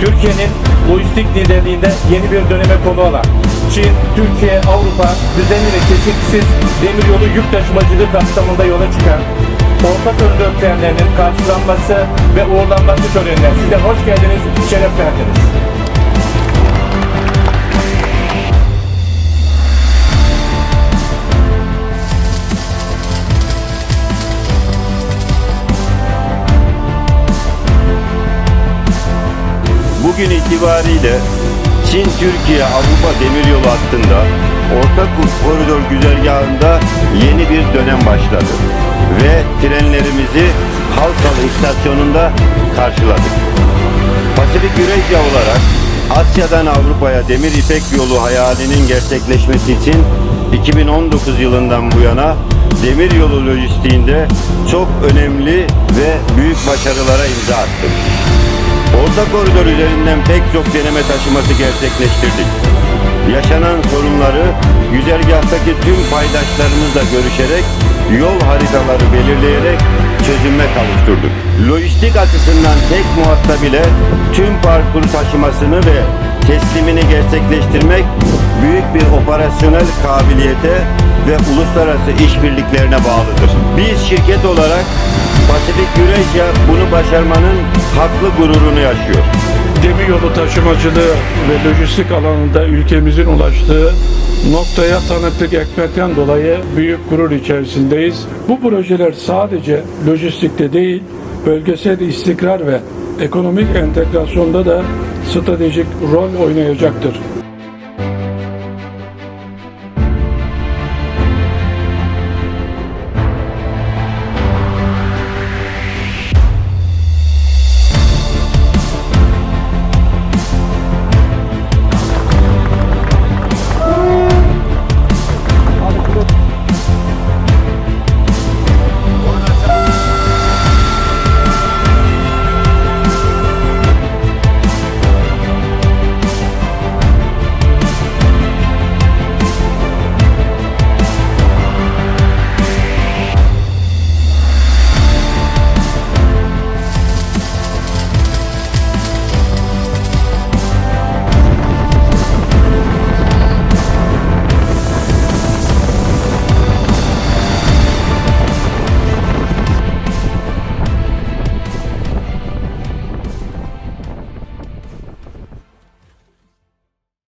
Türkiye'nin lojistik liderliğinde yeni bir döneme konu olan Çin, Türkiye, Avrupa düzenli ve kesintisiz demiryolu yük taşımacılığı kapsamında yola çıkan orta koridor karşılanması ve uğurlanması törenine size hoş geldiniz, şeref verdiniz. Bugün itibariyle Çin-Türkiye-Avrupa demiryolu hattında Orta Koridor güzergahında yeni bir dönem başladı. Ve trenlerimizi Halkalı istasyonunda karşıladık. Pasifik Eurasia olarak Asya'dan Avrupa'ya demir ipek yolu hayalinin gerçekleşmesi için 2019 yılından bu yana demir yolu lojistiğinde çok önemli ve büyük başarılara imza attık. Orta koridor üzerinden pek çok deneme taşıması gerçekleştirdik. Yaşanan sorunları güzergahtaki tüm paydaşlarımızla görüşerek yol haritaları belirleyerek çözüme kavuşturduk. Lojistik açısından tek muhatap ile tüm parkuru taşımasını ve teslimini gerçekleştirmek büyük bir operasyonel kabiliyete ve uluslararası işbirliklerine bağlıdır. Biz şirket olarak Pasifik Eurasia bunu başarmanın haklı gururunu yaşıyor. Demiryolu taşımacılığı ve lojistik alanında ülkemizin ulaştığı noktaya tanıklık etmekten dolayı büyük gurur içerisindeyiz. Bu projeler sadece lojistikte değil, bölgesel istikrar ve ekonomik entegrasyonda da stratejik rol oynayacaktır.